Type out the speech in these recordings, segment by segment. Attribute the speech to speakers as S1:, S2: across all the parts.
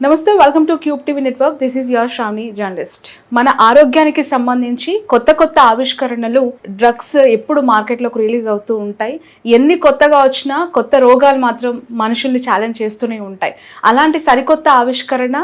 S1: నమస్తే welcome to Cube TV network this is your Sravani journalist మన ఆరోగ్యానికి సంబంధించి కొత్త కొత్త ఆవిష్కరణలు డ్రగ్స్ ఎప్పుడు మార్కెట్లోకి రిలీజ్ అవుతూ ఉంటాయి. ఎన్ని కొత్తగా వచ్చినా కొత్త రోగాలు మాత్రం మనుషుల్ని ఛాలెంజ్ చేస్తూనే ఉంటాయి. అలాంటి సరికొత్త ఆవిష్కరణ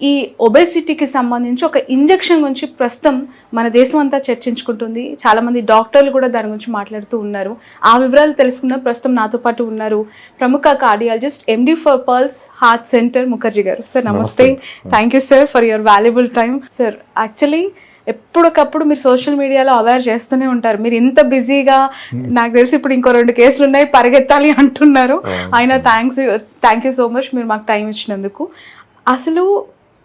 S1: ఈ ఒబేసిటీకి సంబంధించి ఒక ఇంజెక్షన్ గురించి ప్రస్తుతం మన దేశం అంతా చర్చించుకుంటుంది. చాలామంది డాక్టర్లు కూడా దాని గురించి మాట్లాడుతూ ఉన్నారు. ఆ వివరాలు తెలుసుకుందాం. ప్రస్తుతం నాతో పాటు ఉన్నారు ప్రముఖ cardiologist MD for Pearls heart centre Mukherjee గారు. సార్ నమస్తే. Thank you sir for your valuable time sir actually ఎప్పటికప్పుడు మీరు సోషల్ మీడియాలో అవేర్ చేస్తూనే ఉంటారు. మీరు ఇంత బిజీగా నాకు తెలిసి ఇప్పుడు ఇంకో రెండు కేసులు ఉన్నాయి పరిగెత్తాలి అంటున్నారు. అయినా thanks thank you so much మీరు మాకు టైం ఇచ్చినందుకు. అసలు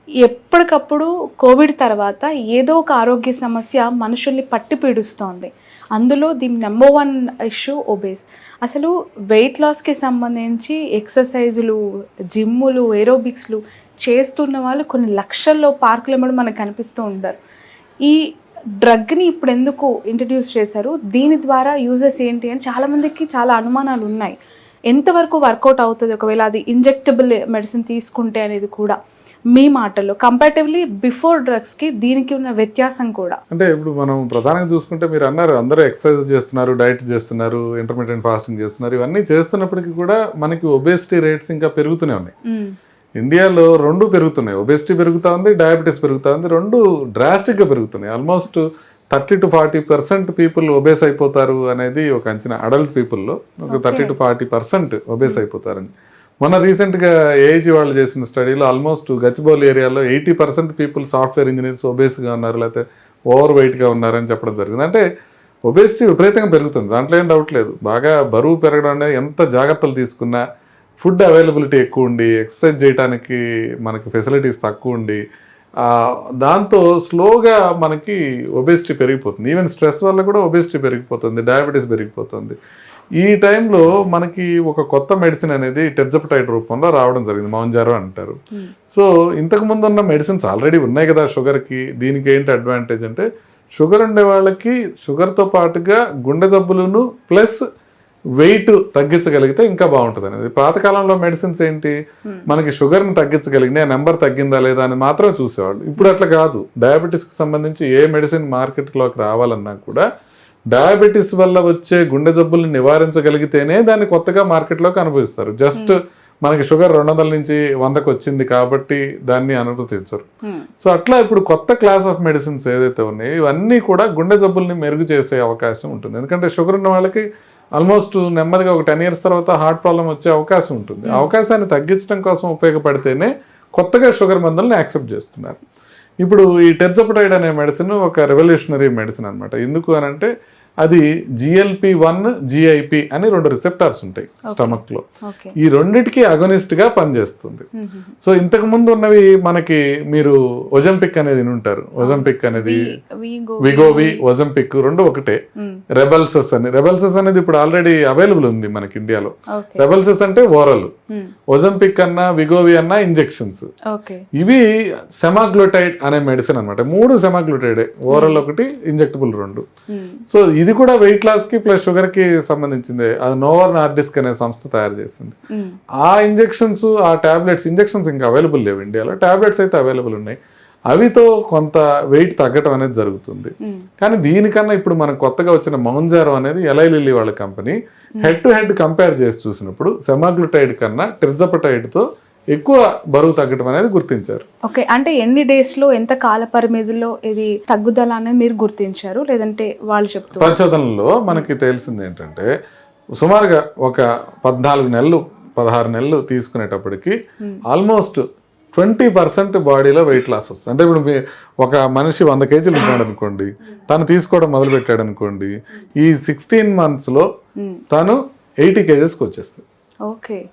S1: ఎప్పటికప్పుడు కోవిడ్ తర్వాత ఏదో ఒక ఆరోగ్య సమస్య మనుషుల్ని పట్టి పీడుస్తోంది. అందులో the number one issue obese. అసలు వెయిట్ లాస్కి సంబంధించి ఎక్సర్సైజులు జిమ్ములు ఏరోబిక్స్లు చేస్తున్న వాళ్ళు కొన్ని లక్షల్లో పార్కులు ఇవ్వడం మనకు కనిపిస్తూ ఉంటారు ఈ డ్రగ్ని ఇప్పుడు ఎందుకు ఇంట్రడ్యూస్ చేశారు? దీని ద్వారా యూజెస్ ఏంటి అని చాలామందికి చాలా అనుమానాలు ఉన్నాయి. ఎంతవరకు వర్కౌట్ అవుతుంది? ఒకవేళ అది ఇంజెక్టబుల్ మెడిసిన్ తీసుకుంటే అనేది కూడా. మీ మాటల్లో కంపారిటివ్లీ బిఫోర్ డ్రగ్స్కి దీనికి ఉన్న వ్యత్యాసం కూడా.
S2: అంటే ఇప్పుడు మనం ప్రధానంగా చూసుకుంటే మీరు అన్నారు అందరూ ఎక్సర్సైజ్ చేస్తున్నారు డైట్ చేస్తున్నారు ఇంటర్మీడియట్ ఫాస్టింగ్ చేస్తున్నారు ఇవన్నీ చేస్తున్నప్పటికీ కూడా మనకి ఒబేసిటీ రేట్స్ ఇంకా పెరుగుతూనే ఉన్నాయి. ఇండియాలో రెండు పెరుగుతున్నాయి. ఒబేసిటీ పెరుగుతూ ఉంది డయాబెటీస్ పెరుగుతూ ఉంది రెండు డ్రాస్టిక్గా పెరుగుతున్నాయి. Almost thirty to forty percent people obese అయిపోతారు అనేది ఒక అంచనా అడల్ట్ పీపుల్లో ఒక thirty to forty percent obese అయిపోతారని. మన రీసెంట్గా ఏఐజీ వాళ్ళు చేసిన స్టడీలో ఆల్మోస్ట్ గచ్చిబౌలి ఏరియాలో eighty percent people software engineers ఒబేస్గా ఉన్నారు లేకపోతే ఓవర్ వెయిట్గా ఉన్నారని చెప్పడం జరిగింది. అంటే ఒబేసిటీ విపరీతంగా పెరుగుతుంది. దాంట్లో ఏం డౌట్ లేదు. బాగా బరువు పెరగడం ఎంత జాగ్రత్తలు తీసుకున్నా ఫుడ్ అవైలబిలిటీ ఎక్కువ ఉండి ఎక్సర్సైజ్ చేయడానికి మనకి ఫెసిలిటీస్ తక్కువ ఉండి దాంతో స్లోగా మనకి ఒబేసిటీ పెరిగిపోతుంది. ఈవెన్ స్ట్రెస్ వల్ల కూడా ఒబేసిటీ పెరిగిపోతుంది డయాబెటీస్ పెరిగిపోతుంది. ఈ టైంలో మనకి ఒక కొత్త మెడిసిన్ అనేది టెర్జపటైడ్ రూపంలో రావడం జరిగింది. మౌంజారో అంటారు.
S1: Hmm.
S2: సో ఇంతకు ముందు ఉన్న మెడిసిన్స్ ఆల్రెడీ ఉన్నాయి కదా షుగర్కి. దీనికి ఏంటి అడ్వాంటేజ్ అంటే షుగర్ ఉండే వాళ్ళకి షుగర్తో పాటుగా గుండె జబ్బులను ప్లస్ వెయిట్ తగ్గించగలిగితే ఇంకా బాగుంటుంది అనేది. పాతకాలంలో మెడిసిన్స్ ఏంటి? మనకి షుగర్ని తగ్గించగలిగిన నెంబర్ తగ్గిందా లేదా అని మాత్రమే చూసేవాళ్ళు. ఇప్పుడు అట్లా కాదు. డయాబెటీస్కి సంబంధించి ఏ మెడిసిన్ మార్కెట్లోకి రావాలన్నా కూడా డయాబెటీస్ వల్ల వచ్చే గుండె జబ్బుల్ని నివారించగలిగితేనే దాన్ని కొత్తగా మార్కెట్లోకి అనుభవిస్తారు. జస్ట్ మనకి షుగర్ రెండు వందల నుంచి వందకు వచ్చింది కాబట్టి దాన్ని అనుమతించరు
S1: మ్మ్.
S2: సో అట్లా ఇప్పుడు కొత్త క్లాస్ ఆఫ్ మెడిసిన్స్ ఏదైతే ఉన్నాయో ఇవన్నీ కూడా గుండె జబ్బుల్ని మెరుగు చేసే అవకాశం ఉంటుంది. ఎందుకంటే షుగర్ ఉన్న వాళ్ళకి ఆల్మోస్ట్ నెమ్మదిగా ఒక టెన్ ఇయర్స్ తర్వాత హార్ట్ ప్రాబ్లం వచ్చే అవకాశం ఉంటుంది. ఆ అవకాశాన్ని తగ్గించడం కోసం ఉపయోగపడితేనే కొత్తగా షుగర్ మందులను యాక్సెప్ట్ చేస్తున్నారు. ఇప్పుడు ఈ టెర్జపటైడ్ అనే మెడిసిన్ ఒక రెవల్యూషనరీ మెడిసిన్ అన్నమాట. ఎందుకు అని అంటే అది జిఎల్పి వన్ జిఐపి అని రెండు రిసెప్టార్స్ ఉంటాయి
S1: స్టమక్లో.
S2: ఈ రెండిటికి అగోనిస్ట్గా పనిచేస్తుంది.
S1: మ్మ్.
S2: సో ఇంతకు ముందు ఉన్నవి మనకి మీరు ఒజంపిక్ అనేది వినుంటారు ఒజంపిక్ అనేది
S1: వీగో
S2: విగోవి ఒజంపిక్ రెండు ఒకటే.
S1: మ్మ్.
S2: రెబల్సెస్ అని. రెబల్సెస్ అనేది ఇప్పుడు ఆల్రెడీ అవైలబుల్ ఉంది మనకి ఇండియాలో. రెబల్సెస్ అంటే ఓరల్.
S1: మ్మ్.
S2: ఒజంపిక్ అన్నా విగోవి అన్నా ఇంజెక్షన్స్. ఇవి సెమాగ్లూటైడ్ అనే మెడిసిన్ అన్నమాట. మూడు సెమాగ్లూటైడే. ఓరల్ ఒకటి ఇంజెక్టబుల్ రెండు.
S1: మ్మ్.
S2: సో ఇది కూడా వెయిట్ లాస్కి ప్లస్ షుగర్కి సంబంధించిందే. అది నోవర్ నార్డిస్క్ అనే సంస్థ తయారు చేసింది. ఆ ఇంజెక్షన్స్ ఆ టాబ్లెట్స్ ఇంజెక్షన్స్ ఇంకా అవైలబుల్ లేవు ఇండియాలో. టాబ్లెట్స్ అయితే అవైలబుల్ ఉన్నాయి. అవితో కొంత వెయిట్ తగ్గటం అనేది జరుగుతుంది. కానీ దీనికన్నా ఇప్పుడు మనకు కొత్తగా వచ్చిన మౌంజారో అనేది ఎలై లిల్లీ వాళ్ళ company head to head compare చేసి చూసినప్పుడు సెమాగ్లుటైడ్ కన్నా ట్రిజపటైడ్తో ఎక్కువ బరువు తగ్గటం అనేది గుర్తించారు.
S1: ఓకే అంటే ఎన్ని డేస్లో ఎంత కాల పరిమితిలో ఇది తగ్గుదల అనేది మీరు గుర్తించారు? లేదంటే వాళ్ళు చెప్తారు
S2: పరిశోధనలో మనకి తెలిసింది ఏంటంటే సుమారుగా ఒక పద్నాలుగు నెలలు పదహారు నెలలు తీసుకునేటప్పటికి ఆల్మోస్ట్ ట్వంటీ పర్సెంట్ బాడీలో వెయిట్ లాస్ వస్తుంది. అంటే ఇప్పుడు మీ- ఒక మనిషి వంద కేజీలు ఉన్నాడు అనుకోండి తను తీసుకోవడం మొదలు పెట్టాడు అనుకోండి ఈ సిక్స్టీన్ మంత్స్లో తను ఎయిటీ కేజెస్కి వచ్చేస్తుంది.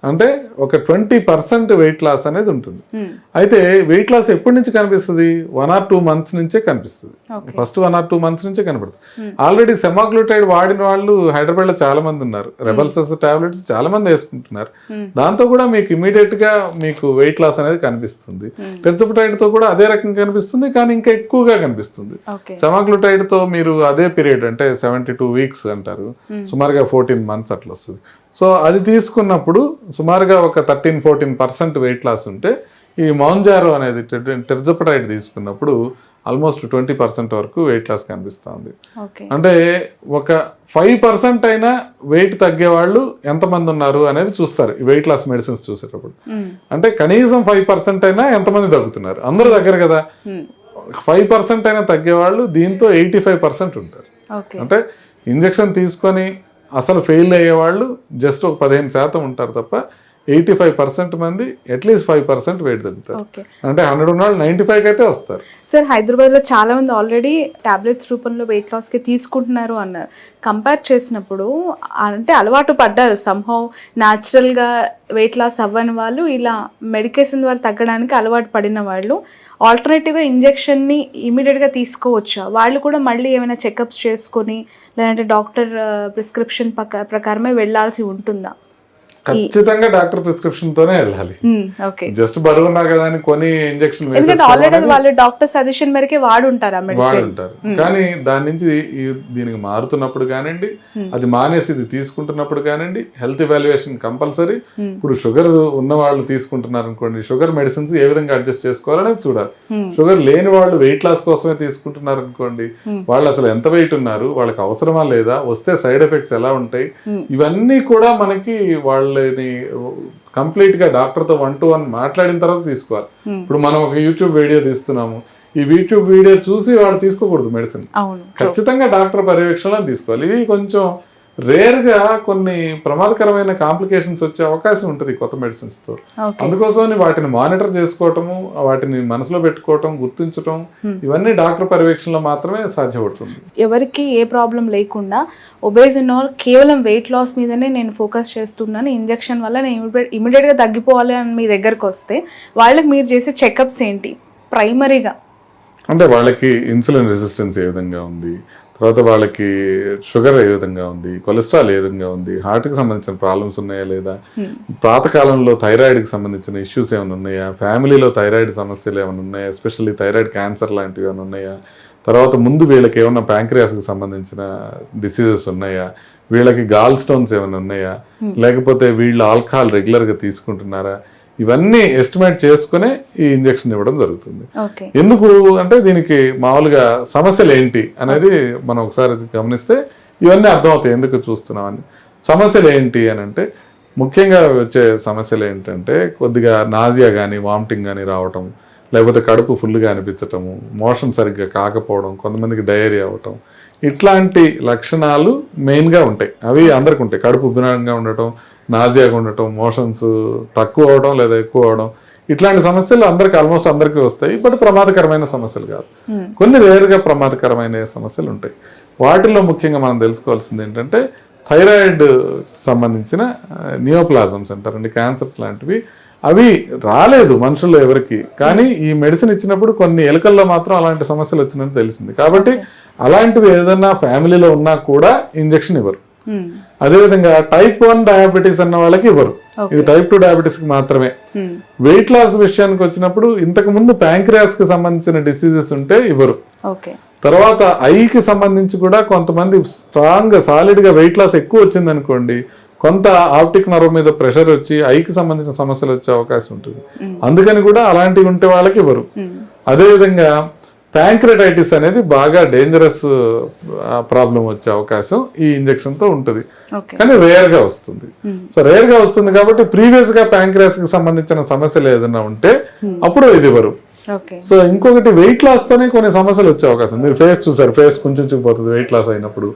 S2: అంటే ఒక ట్వంటీ పర్సెంట్ వెయిట్ లాస్ అనేది ఉంటుంది.
S1: మ్మ్.
S2: అయితే వెయిట్ లాస్ ఎప్పటి నుంచి కనిపిస్తుంది? వన్ ఆర్ టూ మంత్స్ నుంచే కనిపిస్తుంది. First one or two months నుంచే కనపడుతుంది. ఆల్రెడీ సెమాగ్లూటైడ్ వాడిన వాళ్ళు హైదరాబాద్లో చాలా మంది ఉన్నారు. రెబల్సెస్ టాబ్లెట్స్ చాలా మంది వేసుకుంటున్నారు.
S1: Hmm.
S2: దాంతో కూడా మీకు ఇమీడియట్గా మీకు వెయిట్ లాస్ అనేది కనిపిస్తుంది. టెర్జపటైడ్తో కూడా అదే రకంగా కనిపిస్తుంది కానీ ఇంకా ఎక్కువగా కనిపిస్తుంది. సెమాగ్లూటైడ్తో మీరు అదే పీరియడ్ అంటే సెవెంటీ టూ వీక్స్ అంటారు. సుమారుగా ఫోర్టీన్ మంత్స్ అట్లా వస్తుంది. సో అది తీసుకున్నప్పుడు సుమారుగా ఒక thirteen fourteen percent weight loss ఉంటే ఈ మౌంజారో అనేది టెర్జపటైడ్ తీసుకున్నప్పుడు ఆల్మోస్ట్ ట్వంటీ పర్సెంట్ వరకు వెయిట్ లాస్ కనిపిస్తుంది అంటే ఒక ఫైవ్ పర్సెంట్ అయినా వెయిట్ తగ్గే వాళ్ళు ఎంతమంది ఉన్నారు అనేది చూస్తారు ఈ వెయిట్ లాస్ మెడిసిన్స్ చూసేటప్పుడు. అంటే కనీసం ఫైవ్ పర్సెంట్ అయినా ఎంతమంది తగ్గుతున్నారు? అందరూ దగ్గర కదా. ఫైవ్ పర్సెంట్ అయినా తగ్గేవాళ్ళు దీంతో ఎయిటీ ఫైవ్ పర్సెంట్ ఉంటారు. అంటే ఇంజెక్షన్ తీసుకొని అసలు ఫెయిల్ అయ్యేవాళ్ళు జస్ట్ ఒక పదిహేను శాతం ఉంటారు తప్ప ఎయిటీ ఫైవ్ పర్సెంట్ మంది at least five percent weight తగ్గుతారు. అంటే హండ్రెడ్ ఉన్న వాళ్ళు నైంటీ ఫైవ్ అయితే వస్తారు.
S1: సార్ హైదరాబాద్లో చాలా మంది ఆల్రెడీ టాబ్లెట్స్ రూపంలో వెయిట్ లాస్కి తీసుకుంటున్నారు అన్నారు. కంపేర్ చేసినప్పుడు అంటే అలవాటు పడ్డారు. సంహౌ న్యాచురల్గా వెయిట్ లాస్ అవ్వని వాళ్ళు ఇలా మెడికేషన్ వాళ్ళు తగ్గడానికి అలవాటు పడిన వాళ్ళు ఆల్టర్నేటివ్గా ఇంజెక్షన్ని ఇమీడియట్గా తీసుకోవచ్చా? వాళ్ళు కూడా మళ్ళీ ఏమైనా చెకప్స్ చేసుకొని లేదంటే డాక్టర్ uh, ప్రిస్క్రిప్షన్ ప్రకారమే వెళ్ళాల్సి ఉంటుందా?
S2: ఖచ్చితంగా డాక్టర్ ప్రిస్క్రిప్షన్ తోనే వెళ్ళాలి. జస్ట్ బరువు ఉన్నా కదా అని కొని ఇంజెక్షన్
S1: వాళ్ళు డాక్టర్ సజెషన్ మేరకే వాడుంటారు
S2: వాడుంటారు. కానీ దాని నుంచి దీనికి మారుతున్నప్పుడు కానివ్వండి అది మానేసి ఇది తీసుకుంటున్నప్పుడు కానివ్వండి హెల్త్ ఎవాల్యుయేషన్ కంపల్సరీ ఇప్పుడు షుగర్ ఉన్న వాళ్ళు తీసుకుంటున్నారు అనుకోండి షుగర్ మెడిసిన్స్ ఏ విధంగా అడ్జస్ట్ చేసుకోవాలనేది చూడాలి. షుగర్ లేని వాళ్ళు వెయిట్ లాస్ కోసమే తీసుకుంటున్నారు అనుకోండి వాళ్ళు అసలు ఎంత వెయిట్ ఉన్నారు వాళ్ళకి అవసరమా లేదా వస్తే సైడ్ ఎఫెక్ట్స్ ఎలా ఉంటాయి ఇవన్నీ కూడా మనకి వాళ్ళని కంప్లీట్గా డాక్టర్తో వన్ టు వన్ మాట్లాడిన తర్వాత తీసుకోవాలి. ఇప్పుడు మనం ఒక యూట్యూబ్ వీడియో తీస్తున్నాము. ఈ యూట్యూబ్ వీడియో చూసి వాళ్ళు తీసుకోకూడదు మెడిసిన్ ఖచ్చితంగా డాక్టర్ పర్యవేక్షణలో తీసుకోవాలి. ఇవి కొంచెం రేర్గా కొన్ని ప్రమాదకరమైన కాంప్లికేషన్స్ వచ్చే అవకాశం ఉంటుంది కొత్త మెడిసిన్స్తో.
S1: ఓకే.
S2: అందుకోసమని వాటిని మానిటర్ చేసుకోవటము వాటిని మనసులో పెట్టుకోవటం గుర్తించటం ఇవన్నీ డాక్టర్ పర్యవేక్షణలో మాత్రమే సాధ్యపడుతుంది.
S1: ఎవరికి ఏ ప్రాబ్లం లేకుండా ఒబేజ్ ఉన్న కేవలం వెయిట్ లాస్ మీదనే నేను ఫోకస్ చేస్తున్నాను. ఇంజెక్షన్ వల్ల నేను ఇమీడియట్గా తగ్గిపోవాలి అని మీ దగ్గరకు వస్తే వాళ్ళకి మీరు చేసే చెకప్స్ ఏంటి? ప్రైమరీగా
S2: అంటే వాళ్ళకి ఇన్సులిన్ రెసిస్టెన్స్ ఏ విధంగా ఉంది? తర్వాత వాళ్ళకి షుగర్ ఏ విధంగా ఉంది కొలెస్ట్రాల్ ఏ విధంగా ఉంది హార్ట్కి సంబంధించిన ప్రాబ్లమ్స్ ఉన్నాయా లేదా? పాతకాలంలో థైరాయిడ్కి సంబంధించిన ఇష్యూస్ ఏమైనా ఉన్నాయా? ఫ్యామిలీలో థైరాయిడ్ సమస్యలు ఏమైనా ఉన్నాయా? ఎస్పెషల్లీ థైరాయిడ్ క్యాన్సర్ లాంటివి ఏమైనా ఉన్నాయా? తర్వాత ముందు వీళ్ళకి ఏమైనా ప్యాంక్రియాస్కి సంబంధించిన డిసీజెస్ ఉన్నాయా? వీళ్ళకి గాల్ స్టోన్స్ ఏమైనా ఉన్నాయా? లేకపోతే వీళ్ళు ఆల్కహాల్ రెగ్యులర్గా తీసుకుంటున్నారా? ఇవన్నీ ఎస్టిమేట్ చేసుకునే ఈ ఇంజెక్షన్ ఇవ్వడం జరుగుతుంది. ఎందుకు? అంటే దీనికి మామూలుగా సమస్యలు ఏంటి అనేది మనం ఒకసారి గమనిస్తే ఇవన్నీ అర్థమవుతాయి. ఎందుకు చూస్తున్నామని సమస్యలు ఏంటి అని అంటే ముఖ్యంగా వచ్చే సమస్యలు ఏంటంటే కొద్దిగా నాజియా కానీ వామిటింగ్ కానీ రావటం లేకపోతే కడుపు ఫుల్గా అనిపించటము మోషన్ సరిగ్గా కాకపోవడం కొంతమందికి డయేరియా అవ్వటం ఇట్లాంటి లక్షణాలు మెయిన్గా ఉంటాయి. అవి అందరికి ఉంటాయి కడుపు ఉబ్బినంగా ఉండటం నాజియాగా ఉండటం మోషన్స్ తక్కువ అవడం లేదా ఎక్కువ అవడం ఇట్లాంటి సమస్యలు అందరికి ఆల్మోస్ట్ అందరికీ వస్తాయి. బట్ ప్రమాదకరమైన సమస్యలు కాదు. కొన్ని రేరుగా ప్రమాదకరమైన సమస్యలు ఉంటాయి. వాటిల్లో ముఖ్యంగా మనం తెలుసుకోవాల్సింది ఏంటంటే థైరాయిడ్ సంబంధించిన నియోప్లాజమ్స్ అంటారండి క్యాన్సర్స్ లాంటివి. అవి రాలేదు మనుషుల్లో ఎవరికి. కానీ ఈ మెడిసిన్ ఇచ్చినప్పుడు కొన్ని ఎలుకల్లో మాత్రం అలాంటి సమస్యలు వచ్చినట్టు తెలిసింది. కాబట్టి అలాంటివి ఏదైనా ఫ్యామిలీలో ఉన్నా కూడా ఇంజెక్షన్ ఇవ్వరు. అదేవిధంగా టైప్ వన్ డయాబెటీస్ అన్న వాళ్ళకి ఇవ్వరు. ఇది టైప్ టూ డయాబెటీస్కి మాత్రమే. వెయిట్ లాస్ విషయానికి వచ్చినప్పుడు ఇంతకు ముందు ప్యాంక్రియాస్కి సంబంధించిన డిసీజెస్ ఉంటే ఇవ్వరు. తర్వాత ఐకి సంబంధించి కూడా కొంతమంది స్ట్రాంగ్ సాలిడ్గా వెయిట్ లాస్ ఎక్కువ వచ్చింది అనుకోండి కొంత ఆప్టిక్ నర్వ్ మీద ప్రెషర్ వచ్చి ఐకి సంబంధించిన సమస్యలు వచ్చే అవకాశం ఉంటుంది. అందుకని కూడా అలాంటివి ఉంటే వాళ్ళకి ఇవ్వరు. అదేవిధంగా ప్యాంక్రటైటిస్ అనేది బాగా డేంజరస్ ప్రాబ్లం వచ్చే అవకాశం ఈ ఇంజెక్షన్తో ఉంటుంది. కానీ రేర్గా వస్తుంది. సో రేర్గా వస్తుంది కాబట్టి ప్రీవియస్గా ప్యాంక్రియాస్కి సంబంధించిన సమస్యలు ఏదైనా ఉంటే అప్పుడు ఇది ఇవ్వరు. సో ఇంకొకటి వెయిట్ లాస్ తోనే కొన్ని సమస్యలు వచ్చే అవకాశం. మీరు ఫేస్ చూసారు ఫేస్ కొంచెం చూపోతుంది వెయిట్ లాస్ అయినప్పుడు.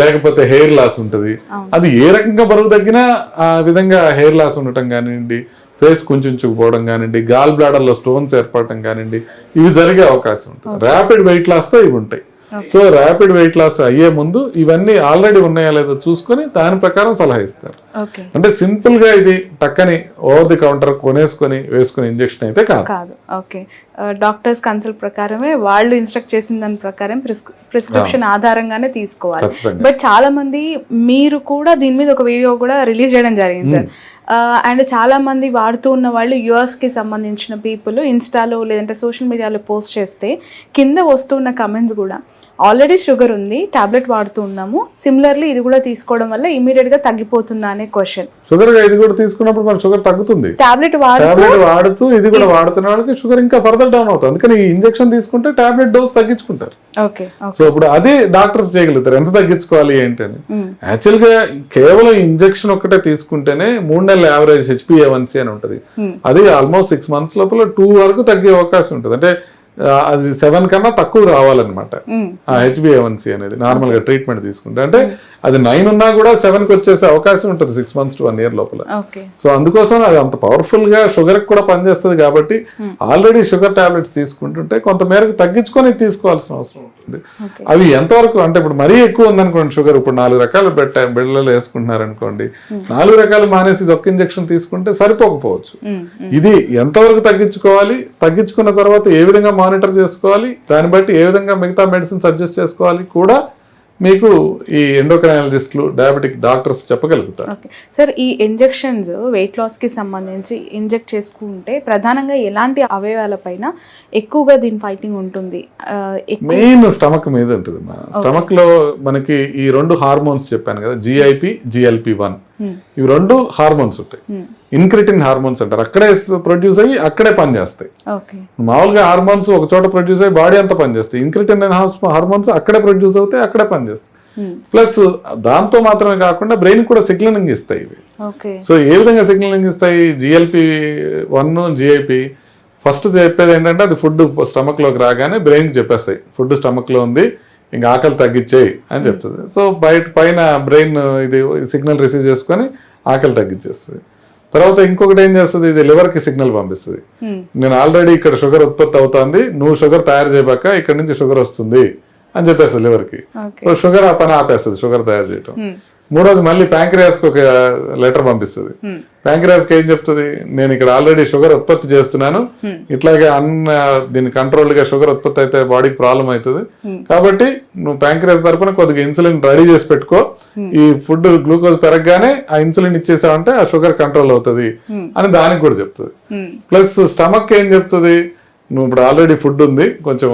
S2: లేకపోతే హెయిర్ లాస్ ఉంటుంది. అది ఏ రకంగా బరువు తగ్గినా ఆ విధంగా హెయిర్ లాస్ ఉండటం కానివ్వండి ఫేస్ కుంచుకుపోవడం కానివ్వండి గాల్ బ్లాడర్లో స్టోన్స్ ఏర్పడటం కానివ్వండి ఇవి జరిగే అవకాశం ఉంటుంది. ర్యాపిడ్ వెయిట్ లాస్తో ఇవి ఉంటాయి. సో ర్యాపిడ్ వెయిట్ లాస్ అయ్యే ముందు ఇవన్నీ ఆల్రెడీ ఉన్నాయా లేదో చూసుకొని దాని ప్రకారం సలహా ఇస్తారు. అంటే సింపుల్గా ఇది టక్కని ఓవర్ ది కౌంటర్ కొనేసుకొని వేసుకునే ఇంజెక్షన్ అయితే కాదు.
S1: కాదు. ఓకే. డాక్టర్స్ కన్సల్ట్ ప్రకారమే వాళ్ళు ఇన్స్ట్రక్ట్ చేసిన దాని ప్రకారం ప్రిస్క్రిప్షన్ ఆధారంగానే తీసుకోవాలి. బట్ చాలా మంది మీరు కూడా దీని మీద ఒక వీడియో కూడా రిలీజ్ చేయడం జరిగింది సార్ అండ్ చాలామంది వాడుతూ ఉన్న వాళ్ళు యుఎస్కి సంబంధించిన పీపుల్ ఇన్స్టాలో లేదంటే సోషల్ మీడియాలో పోస్ట్ చేస్తే కింద వస్తున్న కమెంట్స్ కూడా ఆల్రెడీ షుగర్ ఉంది టాబ్లెట్ వాడుతూ ఉన్నాము. సిమిలర్లీ ఇది కూడా తీసుకోవడం వల్ల ఇమీడియట్గా తగ్గిపోతుందా అనే క్వశ్చన్
S2: షుగర్ ఇది కూడా తీసుకున్నప్పుడు మన షుగర్ తగ్గుతుంది.
S1: టాబ్లెట్ వాడుతూ
S2: టాబ్లెట్ వాడుతూ ఇది కూడా వాడుతున్న వాళ్ళకి షుగర్ ఇంకా ఫర్దర్ డౌన్ అవుతుంది. అందుకని ఈ ఇంజెక్షన్ తీసుకుంటే టాబ్లెట్ డోస్ తగ్గించుకుంటారు.
S1: ఓకే
S2: సో ఇప్పుడు అదే డాక్టర్స్ చేయగలుగుతారు. ఎంత తగ్గించుకోవాలి ఏంటి అని
S1: Hmm.
S2: యాక్చువల్గా కేవలం ఇంజెక్షన్ ఒకటే తీసుకుంటేనే మూడు నెలల యావరేజ్ హెచ్పిఏవన్సీ అని ఉంటది.
S1: Hmm.
S2: అది ఆల్మోస్ట్ సిక్స్ మంత్స్ లోపల టూ వరకు తగ్గే అవకాశం ఉంటుంది. అంటే అది సెవెన్ కన్నా తక్కువ రావాలన్నమాట. ఆ హెచ్బిఏవన్సీ అనేది నార్మల్గా ట్రీట్మెంట్ తీసుకుంటే. అంటే అది నైన్ ఉన్నా కూడా సెవెన్కి వచ్చేసే అవకాశం ఉంటుంది six months to one year లోపల. సో అందుకోసం అది అంత పవర్ఫుల్గా షుగర్ కూడా పనిచేస్తుంది కాబట్టి ఆల్రెడీ షుగర్ టాబ్లెట్స్ తీసుకుంటుంటే కొంత మేరకు తగ్గించుకొని తీసుకోవాల్సిన అవసరం ఉంటుంది. అవి ఎంతవరకు అంటే ఇప్పుడు మరీ ఎక్కువ ఉందనుకోండి షుగర్ ఇప్పుడు నాలుగు రకాలు పెట్టా బిళ్ళలు వేసుకుంటున్నారు అనుకోండి నాలుగు రకాలు మానేసి ఒక్క ఇంజెక్షన్ తీసుకుంటే సరిపోకపోవచ్చు. ఇది ఎంతవరకు తగ్గించుకోవాలి తగ్గించుకున్న తర్వాత ఏ విధంగా మానిటర్ చేసుకోవాలి. దాన్ని బట్టి ఏ విధంగా మిగతా మెడిసిన్స్ అడ్జస్ట్ చేసుకోవాలి కూడా మీకు ఈ ఎండోక్రైనాలజిస్టులు డయాబెటిక్ డాక్టర్స్ చెప్పగలుగుతారు.
S1: ఓకే సార్ ఈ ఇంజెక్షన్స్ వెయిట్ లాస్కి సంబంధించి ఇంజెక్ట్ చేసుకుంటే ప్రధానంగా ఎలాంటి అవయవాలపైన ఎక్కువగా దీని ఫైటింగ్ ఉంటుంది?
S2: మెయిన్ స్టమక్ మీద ఉంటుంది స్టమక్లో మనకి ఈ రెండు హార్మోన్స్ చెప్పాను కదా జిఐపి జిఎల్పి వన్. ఇవి రెండు హార్మోన్స్ ఉంటాయి. ఇన్క్రిటిన్ హార్మోన్స్ అంటారు. అక్కడే ప్రొడ్యూస్ అయ్యి అక్కడే పనిచేస్తాయి మామూలుగా హార్మోన్స్ ఒక చోట ప్రొడ్యూస్ అయ్యి బాడీ అంతా పనిచేస్తాయి ఇన్క్రిటిన్ హార్మోన్స్ అక్కడే ప్రొడ్యూస్ అవుతాయి అక్కడే పనిచేస్తాయి
S1: Hmm.
S2: ప్లస్ దాంతో మాత్రమే కాకుండా బ్రెయిన్ కూడా సిగ్నలింగ్ ఇస్తాయి ఇవి. సో ఏ విధంగా సిగ్నలింగ్ ఇస్తాయి? జిఎల్పి వన్ జిఐపి ఫస్ట్ చెప్పేది ఏంటంటే అది ఫుడ్ స్టమక్లోకి రాగానే బ్రెయిన్ చెప్పేస్తాయి. ఫుడ్ స్టమక్లో ఉంది. ఇంకా ఆకలి తగ్గించేయి అని చెప్తుంది. సో బయట పైన బ్రెయిన్ ఇది సిగ్నల్ రిసీవ్ చేసుకొని ఆకలి తగ్గించేస్తుంది తర్వాత ఇంకొకటి ఏం చేస్తుంది? ఇది liver కి సిగ్నల్ పంపిస్తుంది. నేను ఆల్రెడీ ఇక్కడ షుగర్ ఉత్పత్తి అవుతుంది నువ్వు షుగర్ తయారు చేయబాక ఇక్కడ నుంచి షుగర్ వస్తుంది అని చెప్పేస్తుంది liver కి
S1: ఓకే.
S2: సో షుగర్ ఆ పని ఆపేస్తుంది షుగర్ తయారు చేయటం. మూడోది మళ్ళీ ప్యాంక్రియాస్కి ఒక లెటర్ పంపిస్తుంది
S1: Hmm.
S2: ప్యాంక్రియాస్కి ఏం చెప్తుంది నేను ఇక్కడ ఆల్రెడీ షుగర్ ఉత్పత్తి చేస్తున్నాను. ఇట్లాగే అన్న దీని కంట్రోల్గా షుగర్ ఉత్పత్తి అయితే బాడీకి ప్రాబ్లం అవుతుంది. కాబట్టి నువ్వు ప్యాంక్రియాస్ తరపున కొద్దిగా ఇన్సులిన్ రెడీ చేసి పెట్టుకో ఈ ఫుడ్ గ్లూకోజ్ పెరగగానే ఆ ఇన్సులిన్ ఇచ్చేసావంటే ఆ షుగర్ కంట్రోల్ అవుతుంది. అని దానికి కూడా చెప్తుంది. ప్లస్ స్టమక్ ఏం చెప్తుంది నువ్వు ఇప్పుడు ఆల్రెడీ ఫుడ్ ఉంది కొంచెం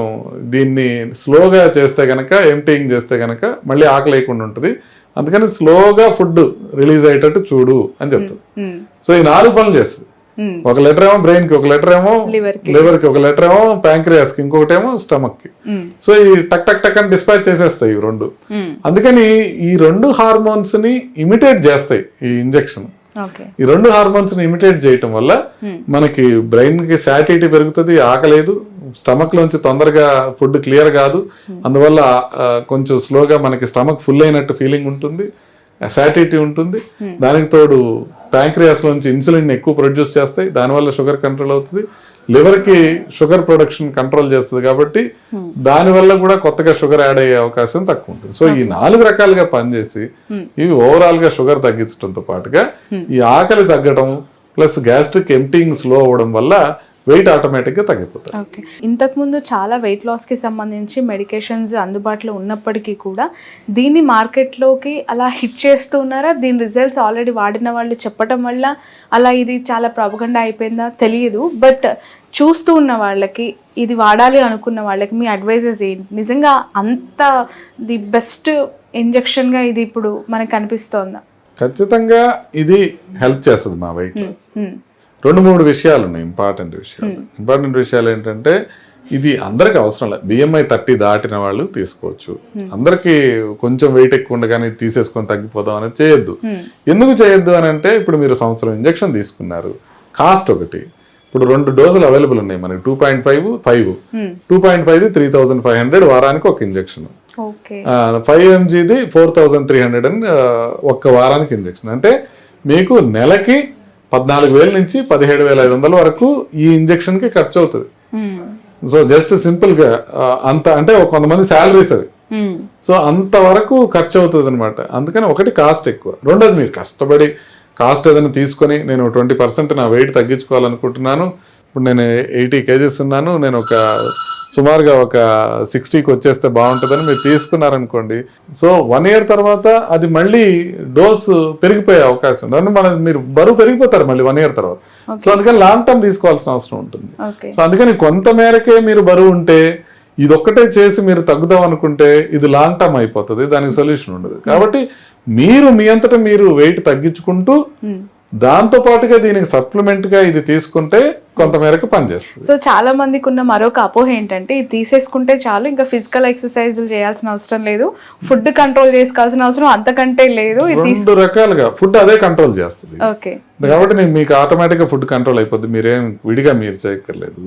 S2: దీన్ని స్లోగా చేస్తే గనక ఎంటీయింగ్ చేస్తే గనక మళ్ళీ ఆకలి లేకుండా ఉంటుంది అందుకని స్లోగా ఫుడ్ రిలీజ్ అయ్యేటట్టు చూడు అని చెప్తుంది. సో ఈ నాలుగు పనులు చేస్తుంది. ఒక లెటర్ ఏమో బ్రెయిన్కి ఒక లెటర్ ఏమో. లివర్కి ఒక లెటర్ ఏమో ప్యాంక్రియాస్కి ఇంకొకటి ఏమో
S1: స్టమక్కి.
S2: సో ఈ టక్ టక్ టక్ అని డిస్పాచ్ చేసేస్తాయి ఈ రెండు. అందుకని ఈ రెండు హార్మోన్స్ని ఇమిటేట్ చేస్తాయి ఈ ఇంజెక్షన్ ఈ రెండు హార్మోన్స్ని ఇమిటేట్ చేయటం వల్ల. మనకి బ్రెయిన్కి సాటిటీ పెరుగుతుంది ఆకలేదు స్టమక్ లోంచి తొందరగా ఫుడ్ క్లియర్ కాదు. అందువల్ల కొంచెం స్లోగా మనకి స్టమక్ ఫుల్ అయినట్టు ఫీలింగ్ ఉంటుంది. సాటిటీ ఉంటుంది. దానికి తోడు ప్యాంక్రియాస్ లోంచి ఇన్సులిన్ ఎక్కువ ప్రొడ్యూస్ చేస్తాయి. దానివల్ల షుగర్ కంట్రోల్ అవుతుంది. లివర్కి షుగర్ ప్రొడక్షన్ కంట్రోల్ చేస్తుంది కాబట్టి దానివల్ల కూడా కొత్తగా షుగర్ యాడ్ అయ్యే అవకాశం తక్కువ ఉంటుంది. సో ఈ నాలుగు రకాలుగా పనిచేసి ఇవి ఓవరాల్గా షుగర్ తగ్గించడంతో పాటుగా ఈ ఆకలి తగ్గడం ప్లస్ గ్యాస్ట్రిక్ ఎంటింగ్ స్లో అవ్వడం వల్ల వెయిట్ ఆటోమేటిక్గా తగ్గిపోతుంది
S1: ఓకే ఇంతకుముందు చాలా వెయిట్ లాస్కి సంబంధించి మెడికేషన్స్ అందుబాటులో ఉన్నప్పటికీ కూడా దీన్ని మార్కెట్లోకి అలా హిట్ చేస్తూ ఉన్నారా? దీని రిజల్ట్స్ ఆల్రెడీ వాడిన వాళ్ళు చెప్పడం వల్ల అలా ఇది చాలా ప్రాపగండా అయిపోయిందా? తెలియదు బట్ చూస్తూ ఉన్న వాళ్ళకి ఇది వాడాలి అనుకున్న వాళ్ళకి మీ అడ్వైజెస్ ఏంటి? నిజంగా అంత ది బెస్ట్ ఇంజెక్షన్గా ఇది ఇప్పుడు మనకు కనిపిస్తోందా
S2: ఖచ్చితంగా ఇది హెల్ప్ చేస్తుంది మా వెయిట్ లాస్. రెండు మూడు విషయాలు ఉన్నాయి ఇంపార్టెంట్ విషయాలు. ఇంపార్టెంట్ విషయాలు ఏంటంటే ఇది అందరికి అవసరం లేదు బిఎంఐ థర్టీ దాటిన వాళ్ళు తీసుకోవచ్చు. అందరికి కొంచెం వెయిట్ ఎక్కువ ఉండగానే తీసేసుకొని తగ్గిపోదాం అనేది చేయొద్దు.
S1: Hmm.
S2: ఎందుకు చేయొద్దు అని అంటే ఇప్పుడు మీరు సంవత్సరం ఇంజెక్షన్ తీసుకున్నారు. కాస్ట్ ఒకటి. ఇప్పుడు రెండు డోసులు అవైలబుల్ ఉన్నాయి మనకి. Two point five five
S1: Hmm.
S2: Two point five three thousand five hundred వారానికి ఒక ఇంజెక్షన్ ఫైవ్ ఎంజీది ఫోర్ థౌజండ్ త్రీ హండ్రెడ్ అని ఒక్క వారానికి ఇంజెక్షన్ అంటే మీకు నెలకి పద్నాలుగు వేల నుంచి పదిహేడు వేల ఐదు వందల వరకు ఈ ఇంజెక్షన్కి ఖర్చు అవుతుంది
S1: Hmm.
S2: సో జస్ట్ సింపుల్గా అంత అంటే కొంతమంది శాలరీస్ అవి.
S1: Hmm.
S2: సో అంతవరకు ఖర్చు అవుతుంది అనమాట అందుకని ఒకటి కాస్ట్ ఎక్కువ. రెండోది మీరు కష్టపడి కాస్ట్ ఏదైనా తీసుకొని నేను ట్వంటీ పర్సెంట్ నా వెయిట్ తగ్గించుకోవాలనుకుంటున్నాను. ఇప్పుడు నేను ఎయిటీ కేజీస్ ఉన్నాను నేను ఒక సుమారుగా ఒక సిక్స్టీకి వచ్చేస్తే బాగుంటుందని మీరు తీసుకున్నారనుకోండి. సో వన్ ఇయర్ తర్వాత అది మళ్ళీ డోస్ పెరిగిపోయే అవకాశం ఉంది. మన మీరు బరువు పెరిగిపోతారు మళ్ళీ వన్ ఇయర్ తర్వాత. సో అందుకని లాంగ్ టర్మ్ తీసుకోవాల్సిన అవసరం ఉంటుంది. సో అందుకని కొంత మేరకే మీరు బరువు ఉంటే ఇదొక్కటే చేసి మీరు తగ్గుదాం అనుకుంటే ఇది లాంగ్ టర్మ్ అయిపోతుంది దానికి సొల్యూషన్ ఉండదు. కాబట్టి మీరు మీ అంతటా మీరు వెయిట్ తగ్గించుకుంటూ. దాంతో పాటుగా దీనికి సప్లిమెంట్గా ఇది తీసుకుంటే కొంతమేరకు పనిచేస్తుంది.
S1: సో చాలా మందికి ఉన్న మరొక అపోహ ఏంటంటే ఇది తీసేసుకుంటే చాలు ఇంకా ఫిజికల్ ఎక్సర్సైజులు చేయాల్సిన అవసరం లేదు. ఫుడ్ కంట్రోల్ చేసుకోవాల్సిన అవసరం అంతకంటే లేదు.
S2: రెండు రకాలుగా ఫుడ్ అదే కంట్రోల్ చేస్తుంది.
S1: ఓకే.
S2: కాబట్టి నేను మీకు ఆటోమేటిక్గా ఫుడ్ కంట్రోల్ అయిపోద్ది మీరేం విడిగా మీరు చేయక్కర్లేదు.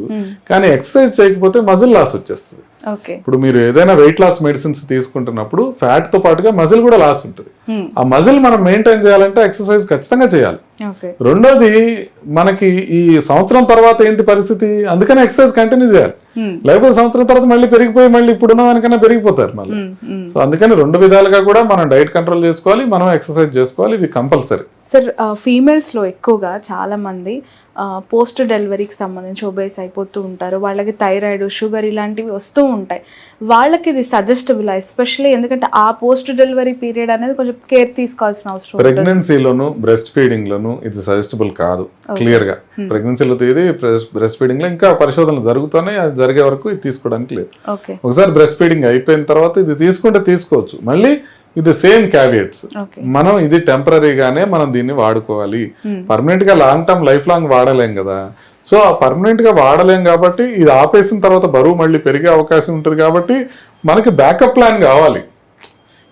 S2: కానీ ఎక్సర్సైజ్ చేయకపోతే మజిల్ లాస్ వచ్చేస్తుంది. ఇప్పుడు మీరు ఏదైనా వెయిట్ లాస్ మెడిసిన్స్ తీసుకుంటున్నప్పుడు ఫ్యాట్తో పాటుగా మజిల్ కూడా లాస్ ఉంటుంది. ఆ మజిల్ మనం మెయింటైన్ చేయాలంటే ఎక్సర్సైజ్ ఖచ్చితంగా చేయాలి. రెండోది మనకి ఈ సంవత్సరం తర్వాత ఏంటి పరిస్థితి? అందుకనే ఎక్సర్సైజ్ కంటిన్యూ చేయాలి.
S1: Hmm.
S2: లేకపోతే సంవత్సరం తర్వాత మళ్ళీ పెరిగిపోయి మళ్ళీ ఇప్పుడున్న దానికన్నా పెరిగిపోతారు మళ్ళీ. సో అందుకని రెండు విధాలుగా కూడా మనం డైట్ కంట్రోల్ చేసుకోవాలి మనం ఎక్సర్సైజ్ చేసుకోవాలి ఇవి కంపల్సరీ
S1: సార్ ఫీమేల్స్లో ఎక్కువగా చాలా మంది పోస్ట్ డెలివరీకి సంబంధించి ఒబేస్ అయిపోతూ ఉంటారు. వాళ్ళకి థైరాయిడ్ షుగర్ ఇలాంటివి వస్తూ ఉంటాయి. వాళ్ళకి ఇది సజెస్టబుల్ ఎస్పెషల్లీ ఎందుకంటే ఆ పోస్ట్ డెలివరీ పీరియడ్ అనేది కొంచెం కేర్ తీసుకోవాల్సిన అవసరం
S2: ప్రెగ్నెన్సీలోను బ్రెస్ట్ ఫీడింగ్ లోను ఇది సజెస్టబుల్ కాదు. క్లియర్గా ప్రెగ్నెన్సీలో ఇది బ్రెస్ట్ ఫీడింగ్లో ఇంకా పరిశోధనలు జరుగుతున్నాయి అది జరిగే వరకు ఇది తీసుకోవడానికి లేదు. ఒకసారి బ్రెస్ట్ ఫీడింగ్ అయిపోయిన తర్వాత ఇది తీసుకుంటే తీసుకోవచ్చు. మళ్ళీ ఇది సేమ్ క్యావియట్స్.
S1: ఓకే.
S2: మనం ఇది టెంపరీగానే మనం దీన్ని వాడుకోవాలి. పర్మనెంట్గా లాంగ్ టర్మ్ లైఫ్ లాంగ్ వాడలేం కదా. సో పర్మనెంట్గా వాడలేం కాబట్టి ఇది ఆపేసిన తర్వాత బరువు మళ్ళీ పెరిగే అవకాశం ఉంటుంది కాబట్టి మనకి బ్యాకప్ ప్లాన్ కావాలి.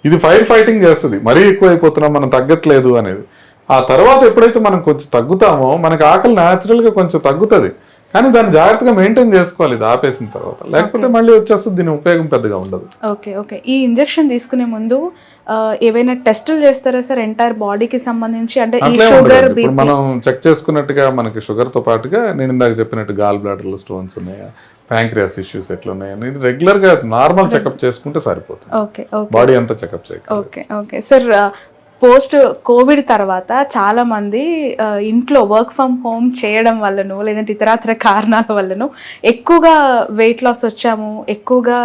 S2: ఇది ఫైర్ ఫైటింగ్ చేస్తుంది. మరీ ఎక్కువ అయిపోతున్నాం మనం తగ్గట్లేదు అనేది. ఆ తర్వాత ఎప్పుడైతే మనం కొంచెం తగ్గుతామో మనకి ఆకలి న్యాచురల్గా కొంచెం తగ్గుతుంది. కానీ దాన్ని జాగ్రత్తగా మెయింటైన్ చేసుకోవాలి ఇది ఆపేసిన తర్వాత. లేకపోతే మళ్ళీ వచ్చేస్తుంది దీని ఉపయోగం పెద్దగా ఉండదు.
S1: ఓకే ఓకే ఈ ఇంజెక్షన్ తీసుకునే ముందు ఏవైనా టెస్టులు చేస్తారా సార్ ఎంటైర్ బాడీకి సంబంధించి? అంటే షుగర్
S2: మనం చెక్ చేసుకున్నట్టుగా మనకి షుగర్తో పాటుగా నేను ఇందాక చెప్పినట్టు గాల్ బ్లాడర్ స్టోన్స్ ఉన్నాయా ప్యాంక్రియాస్ ఇష్యూస్ ఎట్లా ఉన్నాయని రెగ్యులర్గా నార్మల్ చెకప్ చేసుకుంటే సరిపోతుంది.
S1: ఓకే
S2: బాడీ అంతా చెకప్ చేయక
S1: okay okay sir post covid తర్వాత చాలా మంది ఇంట్లో వర్క్ ఫ్రమ్ హోమ్ చేయడం వల్లనో లేదంటే ఇతరాతర కారణాల వల్లనో ఎక్కువగా వెయిట్ లాస్ వచ్చాము. ఎక్కువగా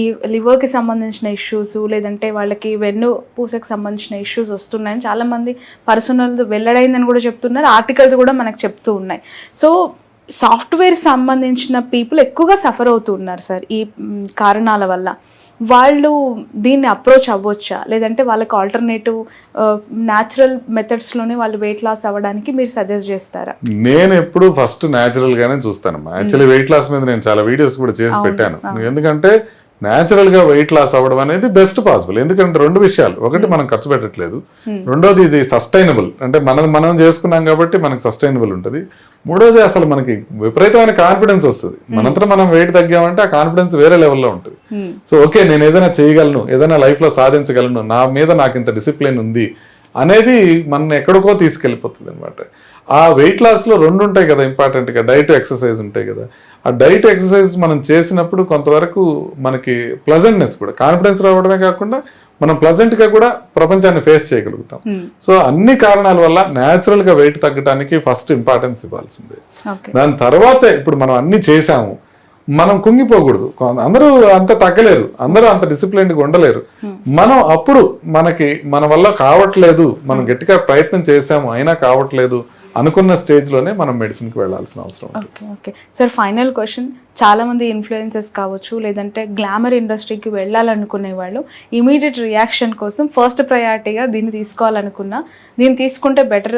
S1: ఈ లివర్కి సంబంధించిన ఇష్యూస్ లేదంటే వాళ్ళకి వెన్ను పూసకి సంబంధించిన ఇష్యూస్ వస్తున్నాయని చాలా మంది పర్సనల్ వెల్లడైందని కూడా చెప్తున్నారు. ఆర్టికల్స్ కూడా మనకు చెప్తూ ఉన్నాయి. సో సాఫ్ట్వేర్ సంబంధించిన పీపుల్ ఎక్కువగా సఫర్ అవుతున్నారు సార్ ఈ కారణాల వల్ల. వాళ్ళు దీన్ని అప్రోచ్ అవ్వచ్చా? లేదంటే వాళ్ళకి ఆల్టర్నేటివ్ న్యాచురల్ మెథడ్స్లోనే వాళ్ళు వెయిట్ లాస్ అవ్వడానికి మీరు సజెస్ట్ చేస్తారా?
S2: నేను ఎప్పుడు ఫస్ట్ న్యాచురల్ గానే చూస్తానమ్మా. యాక్చువల్లీ వెయిట్ లాస్ మీద నేను చాలా వీడియోస్ కూడా చేసి పెట్టాను. ఎందుకంటే న్యాచురల్గా వెయిట్ లాస్ అవ్వడం అనేది బెస్ట్ పాసిబుల్ ఎందుకంటే రెండు విషయాలు. ఒకటి మనం ఖర్చు పెట్టట్లేదు. రెండోది ఇది సస్టైనబుల్ అంటే మనం మనం చేసుకున్నాం కాబట్టి మనకి సస్టైనబుల్ ఉంటుంది. మూడోది అసలు మనకి విపరీతమైన కాన్ఫిడెన్స్ వస్తుంది. మనంతా మనం వెయిట్ తగ్గామంటే ఆ కాన్ఫిడెన్స్ వేరే లెవెల్లో ఉంటుంది. సో ఓకే నేను ఏదైనా చేయగలను ఏదైనా లైఫ్లో సాధించగలను నా మీద నాకు ఇంత డిసిప్లిన్ ఉంది అనేది మన ఎక్కడికో తీసుకెళ్ళిపోతుంది అనమాట ఆ వెయిట్ లాస్లో రెండు ఉంటాయి కదా ఇంపార్టెంట్గా. డైట్ ఎక్సర్సైజ్ ఉంటాయి కదా. ఆ డైట్ ఎక్సర్సైజ్ మనం చేసినప్పుడు కొంతవరకు మనకి ప్లజెంట్నెస్ కూడా కాన్ఫిడెన్స్ రావడమే కాకుండా మనం ప్లజెంట్గా కూడా ప్రపంచాన్ని ఫేస్ చేయగలుగుతాం. సో అన్ని కారణాల వల్ల న్యాచురల్గా వెయిట్ తగ్గడానికి ఫస్ట్ ఇంపార్టెన్స్ ఇవ్వాల్సిందే దాని తర్వాతే ఇప్పుడు మనం అన్ని చేసాము మనం కుంగిపోకూడదు. అందరూ అంత తగ్గలేరు అందరూ అంత డిసిప్లైన్గా ఉండలేరు. మనం అప్పుడు మనకి మన వల్ల కావట్లేదు మనం గట్టిగా ప్రయత్నం చేసాము అయినా కావట్లేదు అనుకున్న స్టేజ్లోనే మనం మెడిసిన్కి వెళ్ళాల్సిన అవసరం
S1: okay okay. Sir final question చాలా మంది ఇన్ఫ్లుయెన్సెస్ కావచ్చు లేదంటే గ్లామర్ ఇండస్ట్రీకి వెళ్ళాలనుకునే వాళ్ళు ఇమీడియట్ రియాక్షన్ కోసం ఫస్ట్ ప్రయారిటీగా దీన్ని తీసుకోవాలనుకున్నా దీన్ని తీసుకుంటే బెటర్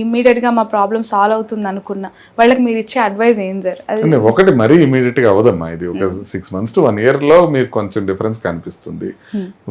S1: ఇమీడియట్గా మా ప్రాబ్లమ్ సాల్వ్ అవుతుంది అనుకున్నా వాళ్ళకి మీరు ఇచ్చే అడ్వైస్ ఏం సార్? అది
S2: ఒకటి మరీ ఇమీడియట్గా అవదమ్మా ఇది. ఒక సిక్స్ మంత్స్ టు వన్ ఇయర్లో మీకు కొంచెం డిఫరెన్స్ కనిపిస్తుంది.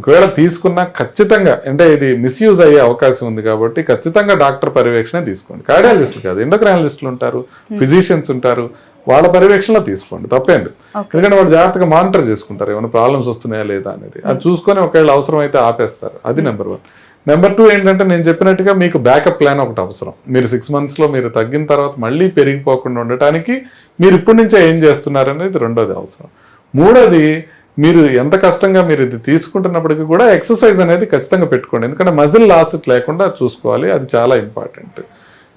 S2: ఒకవేళ తీసుకున్నా ఖచ్చితంగా అంటే ఇది మిస్యూజ్ అయ్యే అవకాశం ఉంది కాబట్టి ఖచ్చితంగా డాక్టర్ పర్యవేక్షణ తీసుకోండి. కార్డియాలజిస్టులు కాదు ఎండోక్రైనాలజిస్టులు ఉంటారు ఫిజిషియన్స్ ఉంటారు వాళ్ళ పర్యవేక్షణలో తీసుకోండి తప్పేండి. ఎందుకంటే వాళ్ళు జాగ్రత్తగా మానిటర్ చేసుకుంటారు ఏమైనా ప్రాబ్లమ్స్ వస్తున్నాయా లేదా అనేది. అది చూసుకొని ఒకవేళ అవసరం అయితే ఆపేస్తారు. అది నెంబర్ వన్ నెంబర్ టూ ఏంటంటే నేను చెప్పినట్టుగా మీకు బ్యాకప్ ప్లాన్ ఒకటి అవసరం. మీరు సిక్స్ మంత్స్లో మీరు తగ్గిన తర్వాత మళ్ళీ పెరిగిపోకుండా ఉండటానికి మీరు ఇప్పటి నుంచే ఏం చేస్తున్నారు అనేది రెండోది అవసరం. మూడోది మీరు ఎంత కష్టంగా మీరు ఇది తీసుకుంటున్నప్పటికీ కూడా ఎక్సర్సైజ్ అనేది ఖచ్చితంగా పెట్టుకోండి. ఎందుకంటే మజిల్ లాస్ లేకుండా చూసుకోవాలి అది చాలా ఇంపార్టెంట్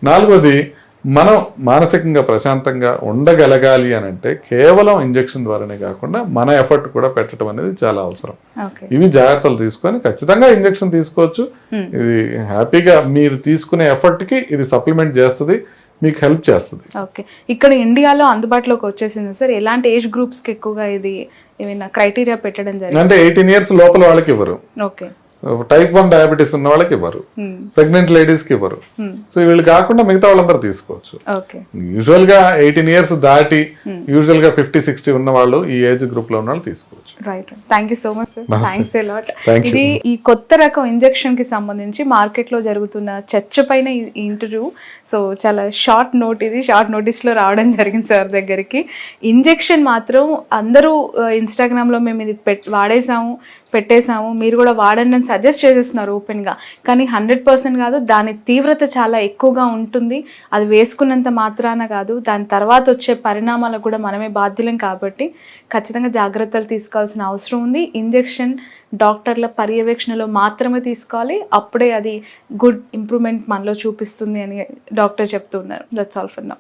S2: నాలుగోది మనం మానసికంగా ప్రశాంతంగా ఉండగలగాలి అని అంటే కేవలం ఇంజెక్షన్ ద్వారానే కాకుండా మన ఎఫర్ట్ కూడా పెట్టడం అనేది చాలా అవసరం. ఇవి జాగ్రత్తలు తీసుకొని ఖచ్చితంగా ఇంజెక్షన్ తీసుకోవచ్చు. ఇది హ్యాపీగా మీరు తీసుకునే ఎఫర్ట్కి ఇది సప్లిమెంట్ చేస్తుంది మీకు హెల్ప్ చేస్తుంది.
S1: ఓకే. ఇక్కడ ఇండియాలో అందుబాటులోకి వచ్చేసింది సార్. ఎలాంటి ఏజ్ గ్రూప్స్కి ఎక్కువగా ఇది ఏమైనా క్రైటీరియా పెట్టడం జరిగింది?
S2: అంటే ఎయిటీన్ ఇయర్స్ లోపల వాళ్ళకి ఇవ్వరు.
S1: ఓకే.
S2: టైప్ వన్ డయాబెటీస్ ఉన్న వాళ్ళకి ఇవ్వరు.
S1: Hmm.
S2: ప్రెగ్నెంట్ లేడీస్కి ఇవ్వరు.
S1: Hmm.
S2: సో వీళ్ళు కాకుండా మిగతా వాళ్ళందరూ తీసుకోవచ్చు. యూజువల్గా ఎయిటీన్ ఇయర్స్ దాటి యూజువల్గా ఫిఫ్టీ సిక్స్టీ ఉన్న వాళ్ళు ఈ ఏజ్ గ్రూప్లో ఉన్న వాళ్ళు తీసుకోవచ్చు.
S1: Right thank you so much thanks lot. ఇది ఈ కొత్త రకం ఇంజెక్షన్కి సంబంధించి మార్కెట్లో జరుగుతున్న చర్చ పైన ఇంటర్వ్యూ. సో చాలా షార్ట్ నోట్ ఇది. షార్ట్ నోటీస్లో రావడం జరిగింది సార్ దగ్గరికి. ఇంజెక్షన్ మాత్రం అందరూ ఇన్స్టాగ్రామ్లో మేము ఇది పెట్ వాడేసాము పెట్టేసాము. మీరు కూడా వాడండి సజెస్ట్ చేసేస్తున్నారు ఓపెన్గా కానీ హండ్రెడ్ పర్సెంట్ కాదు దాని తీవ్రత చాలా ఎక్కువగా ఉంటుంది. అది వేసుకున్నంత మాత్రాన కాదు దాని తర్వాత వచ్చే పరిణామాలకు కూడా మనమే బాధ్యులం కాబట్టి ఖచ్చితంగా జాగ్రత్తలు తీసుకోవాల్సిన అవసరం ఉంది. ఇంజెక్షన్ డాక్టర్ల పర్యవేక్షణలో మాత్రమే తీసుకోవాలి. అప్పుడే అది గుడ్ ఇంప్రూవ్మెంట్ మనలో చూపిస్తుంది అని డాక్టర్ చెప్తున్నారు. That's all for now